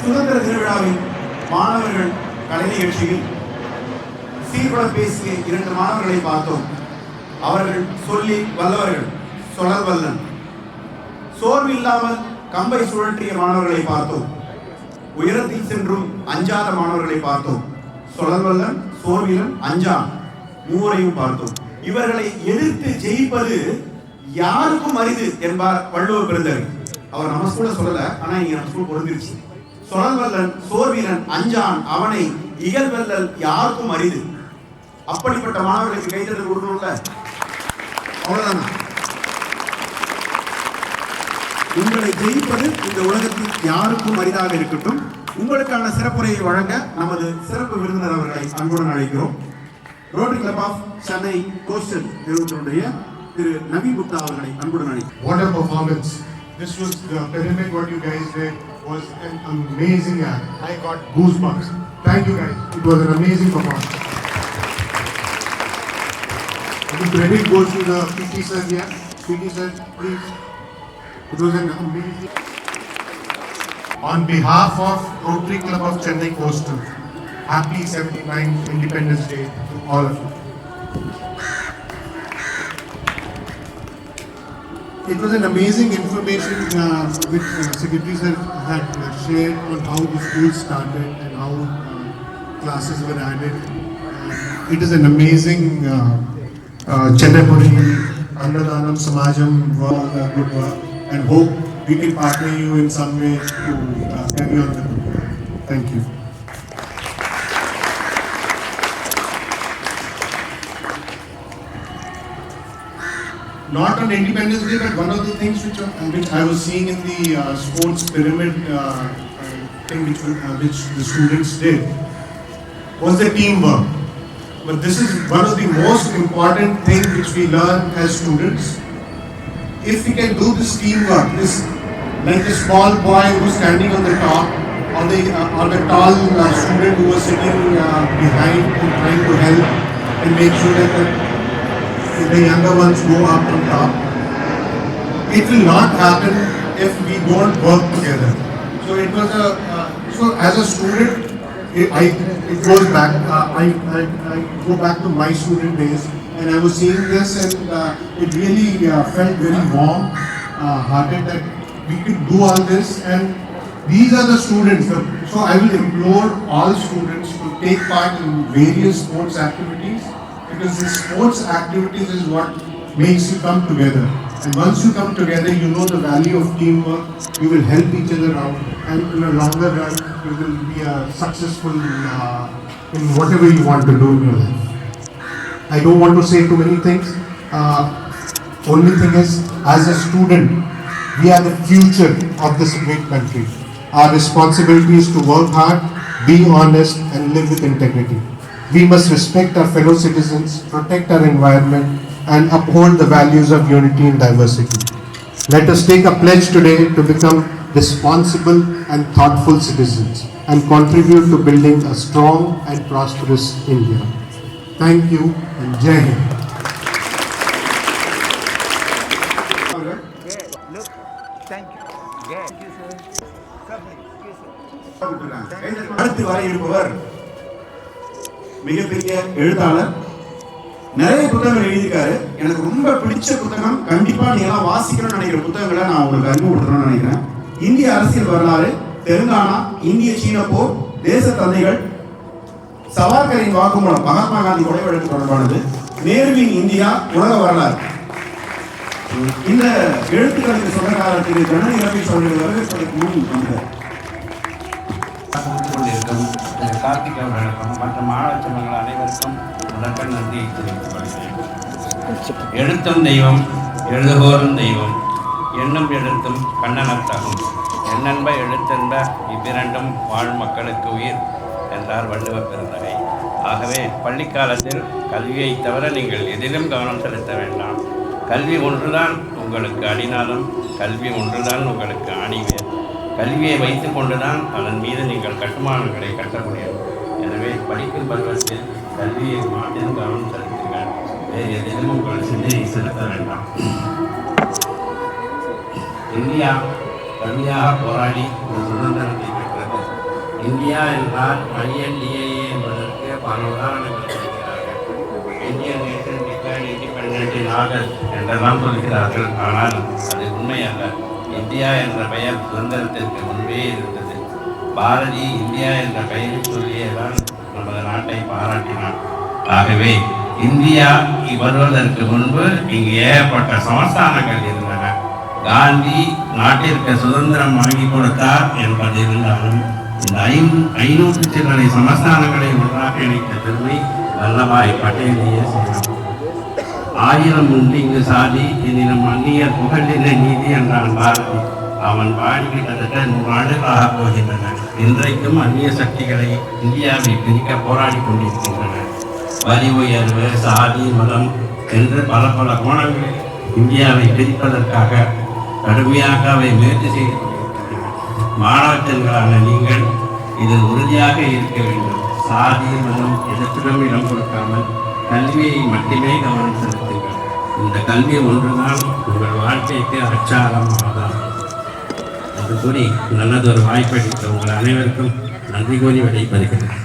சுதந்திர திருவிழாவில் மாணவர்கள் கலை நிகழ்ச்சியில் சீர்குடம் பேசிய இரண்டு மாணவர்களை பார்த்தோம். அவர்கள் சொல்லி வல்லவர்கள். சொலர் வல்லன். சோர்வு இல்லாமல் கம்பை சுழற்றிய மாணவர்களை பார்த்தோம். உயரத்தில் சென்றும் அஞ்சாத மாணவர்களை பார்த்தோம். சொலர்வல்லன் சோர்விலன் அஞ்சான் மூவரையும் பார்த்தோம். இவர்களை எதிர்த்து ஜெயிப்பது யாருக்கும் அரிது என்பார் வள்ளுவர் பிறந்தவர் அவர் நம்ம ஸ்கூல்ல சொல்லல ஆனா இங்க நம்ம ஸ்கூல் பொருந்திருச்சு. சொலர்வல்லன் சோர்வீரன் அஞ்சான் அவனை இகழ்வல்லல் யாருக்கும் அரிது. அப்படிப்பட்ட மாணவர்களுக்கு கைதட்டல் கொடுக்கணும்ல? அவ்வளவுதான்? உங்களை ஜெயிப்பது இந்த உலகத்தில் யாருக்கும் அரிதாக இருக்கட்டும். உங்களுக்கான சிறப்புரையை வழங்க நமது சிறப்பு விருந்தினர் அவர்களை அன்புடன் அழைக்கிறோம். Rotary Club of Chennai Coastal நிறுவனத்தினுடைய திரு நவீன் குப்தா அவர்களை அன்புடன் அழைக்கிறோம். What performance this was the the what you guys guys was an amazing act. I got goosebumps. Thank you guys. It was an amazing performance. And the credit goes to the PT sir here. PT sir, please. It was an amazing. On behalf of Rotary Club of Chennai Coastal, happy 79th Independence Day to all of you. It was an amazing information uh, which uh, Secretary Sir had uh, shared on how the school started and how uh, classes were added. Uh, it is an amazing uh, uh, Samajam uh, good work, and hope we can partner you in some way to uh, carry on the work. Thank you. Not on Independence Day, but one of the things which, uh, which I was seeing in the uh, sports pyramid uh, thing which, uh, which the students did was the teamwork. But this is one of the most important things which we learn as students. If we can do this teamwork, this like a small boy who's standing on the top, or the uh, or the tall uh, student who was sitting uh, behind and trying to help and make sure that the younger ones go up on top. It will not happen if we don't work together. So it was a, uh, so as a student, it, I, it goes back, uh, I, I, I go back to my student days and I was seeing this and uh, it really uh, felt very warm uh, hearted that we could do all this and these are the students. So I will implore all students to take part in various sports activities because the sports activities is what makes you come together. And once you come together, you know the value of teamwork. You will help each other out, and in a longer run, you will be a successful uh, in whatever you want to do in your life. I don't want to say too many things. Uh, only thing is, as a student, we are the future of this great country. Our responsibility is to work hard, be honest, and live with integrity. We must respect our fellow citizens, protect our environment, and uphold the values of unity and diversity. Let us take a pledge today to become responsible and thoughtful citizens and contribute to building a strong and prosperous India. Thank you and Jai Hind. அவர்கள் Yeah, look, thank you. Yeah, thank you, sir. Lovely. Yes, sir. அடுத்து வர இருப்பவர் மிகப்பெரிய எழுத்தாளர். நிறைய புத்தகங்கள் எழுதியிருக்காரு. எனக்கு ரொம்ப பிடிச்ச புத்தகம் கண்டிப்பா நீங்களாம் வாசிக்கணும்னு நினைக்கிற புத்தகங்களை நான் உங்களுக்கு அறிமுகப்படுத்தணும்னு நினைக்கிறேன். இந்திய அரசியல் வரலாறு தெலுங்கானா இந்திய சீன போர் தேச தந்தைகள் சவார்கரின் வாக்குமூலம் மகாத்மா காந்தி கொலை வழக்கு தொடர்பானது நேருவின் இந்தியா உலக வரலாறு. இந்த எழுத்துக்களுக்கு சொந்தக்காரர் திரு ஜனனி ரமேஷ் அவர்கள் வரவேற்பதற்கு முன் வந்தார் கார்த்திக் அவர்களுக்கும் மற்ற மாணவ செல்வங்கள் அனைவருக்கும் முதற்கண் நன்றியை தெரிவித்துக் கொள்கிறேன் எழுத்தும் தெய்வம் எழுதுகோரும் தெய்வம் எண்ணும் எழுத்தும் கண்ணனத்தகும் எண்ணென்ப எழுத்தென்ப இவ்விரண்டும் வாழ் மக்களுக்கு உயிர் என்றார் வள்ளுவர் பெருந்தகை. ஆகவே பள்ளிக்காலத்தில் கல்வியை தவிர நீங்கள் எதிலும் கவனம் செலுத்த வேண்டாம். கல்வி ஒன்றுதான் உங்களுக்கு அடிநாதம் கல்வி ஒன்றுதான் உங்களுக்கு ஆணிவேர் கல்வியை வைத்துக் கொண்டுதான் அதன் மீது நீங்கள் கட்டுமானங்களை கட்ட முடியும் எனவே படிக்கும் பருவத்தில் கல்வியை மாற்றிலும் கவனம் செலுத்துங்கள். வேறு எதிலும் உங்கள் சிந்தனை செலுத்த வேண்டாம். இந்தியா கடுமையாக போராடி ஒரு சுதந்திரத்தை பெற்றது. இந்தியா என்றால் ஐஎன்டிஏஏ என்பதற்கு பல உதாரணங்கள் சொல்கிறார்கள். Indian nation declare independent August என்றெல்லாம் சொல்கிறார்கள். ஆனால் அது உண்மையாக இந்தியா என்ற பெயர் சுதந்திரத்திற்கு முன்பே இருந்தது. பாரதி இந்தியா என்ற பெயரை சொல்லியேதான் நமது நாட்டை பாராட்டினார் ஆகவே இந்தியா வருவதற்கு முன்பு இங்கு ஏகப்பட்ட சமஸ்தானங்கள் இருந்தன. காந்தி நாட்டிற்கு சுதந்திரம் வாங்கி கொடுத்தார் என்பது இருந்தாலும் இந்த ஐநூ ஐநூற்று சில்லறை சமஸ்தானங்களை ஒன்றாக இணைத்த பெருமை வல்லபாய் பட்டேலையே செய்யலாம் ஆயிரம் உண்டு இங்கு சாதி எனினும் அந்நியர் புகழின நீதி என்றான் பாரதி. அவன் பாடி கிட்டத்தட்ட நூறு ஆண்டுகளாக போகின்றன. இன்றைக்கும் அந்நிய சக்திகளை இந்தியாவை பிரிக்க போராடி கொண்டிருக்கின்றன. வரி உயர்வு சாதி மதம் என்று பல பல கோணங்களில் இந்தியாவை பிரிப்பதற்காக கடுமையாக அவை முயற்சி செய்து மாணவர்களான நீங்கள் இதில் உறுதியாக இருக்க வேண்டும். சாதி மதம் இடத்திலும் இடம் கொடுக்காமல் கல்வியை மட்டுமே கவனம் செலுத்துங்கள். இந்த கல்வி ஒன்றுதான் உங்கள் வாழ்க்கைக்கு அச்சாரம் ஆதாரம் என்று கூறி நல்லதொரு வாய்ப்பளித்த உங்கள் அனைவருக்கும் நன்றி கூறி விடைபெறுகிறேன்.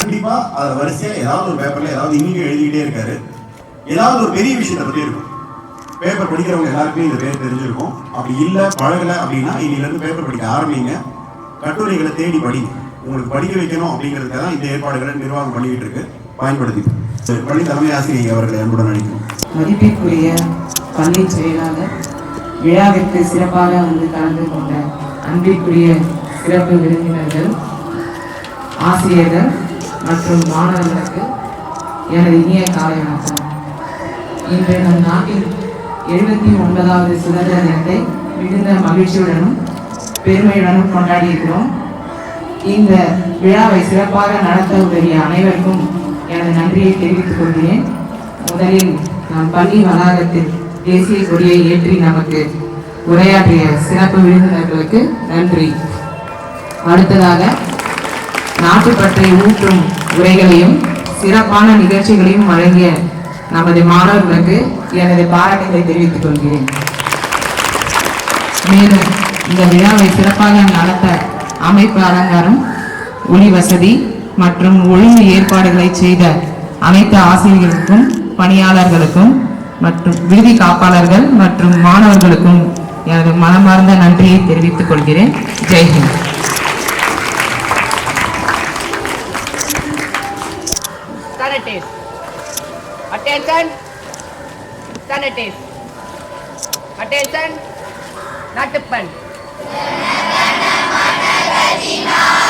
கண்டிப்பா அது வரிசையா ஏதாவது ஒரு பேப்பர்ல ஏதாவது இன்னும் எழுதிக்கிட்டே இருக்காரு. ஏதாவது ஒரு பெரிய விஷயத்தை பத்தி இருக்கும். பேப்பர் படிக்கிறவங்க எல்லாருக்குமே இந்த பேர் தெரிஞ்சிருக்கும். அப்படி இல்லை பழகலை அப்படின்னா இன்னிலேருந்து பேப்பர் படிக்க ஆரம்பிங்க. கட்டுரைகளை தேடி படிங்க. உங்களுக்கு படிக்க வைக்கணும் அப்படிங்கிறதுக்காக தான் இந்த ஏற்பாடுகளை நிர்வாகம் பண்ணிக்கிட்டு இருக்கு பயன்படுத்தி பள்ளி தலைமை ஆசிரியர் அவர்களை அன்புடன் அழைக்கணும் மதிப்பிற்குரிய பள்ளி செயலாளர் விழாவிற்கு சிறப்பாக வந்து கலந்து கொண்ட அன்பிற்குரிய சிறப்பு விருந்தினர்கள் ஆசிரியர்கள் மற்றும் மாணவர்களுக்கு எனது இனிய காலை வணக்கம். இன்று நம் நாட்டில் எழுபத்தி ஒன்பதாவது சுதந்திர தினத்தை மிகுந்த மகிழ்ச்சியுடனும் பெருமையுடனும் கொண்டாடி இருக்கிறோம் இந்த விழாவை சிறப்பாக நடத்த உதவிய அனைவருக்கும் எனது நன்றியை தெரிவித்துக் கொள்கிறேன். முதலில் நம் பள்ளி வளாகத்தில் தேசிய கொடியை ஏற்றி நமக்கு உரையாற்றிய சிறப்பு விருந்தினர்களுக்கு நன்றி. அடுத்ததாக நாட்டுப்பற்றை ஊற்றும் உரைகளையும் சிறப்பான நிகழ்ச்சிகளையும் வழங்கிய நமது மாணவர்களுக்கு எனது பாராட்டுகளை தெரிவித்துக் கொள்கிறேன். மேலும் இந்த விழாவை சிறப்பாக நடத்த அமைப்பு அலங்காரம் ஒளி வசதி மற்றும் ஒழுங்கு ஏற்பாடுகளை செய்த அனைத்து ஆசிரியர்களுக்கும் பணியாளர்களுக்கும் மற்றும் விடுதி காப்பாளர்கள் மற்றும் மாணவர்களுக்கும் எனது மனமார்ந்த நன்றியை தெரிவித்துக் கொள்கிறேன் ஜெய்ஹிந்த் Sanities. Attention. Sanities. Attention. Yeah. Medina.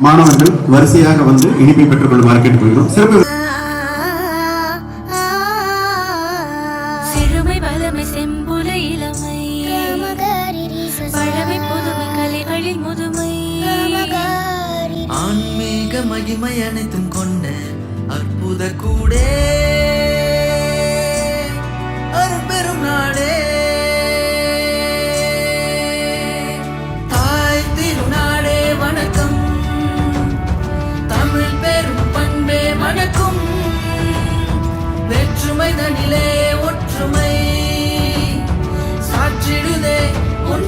மாணவர்கள் வரிசையாக வந்து இனிப்பை பெற்றுக்கொள்ளுமாறு கேட்டுக்கொள்கிறோம் சிறப்பு ஆன்மீக மகிமை அனைத்தும் கொண்ட அற்புத கூடே. வேற்றுமை ஒற்றுமை. சாற்றிடுதே உன்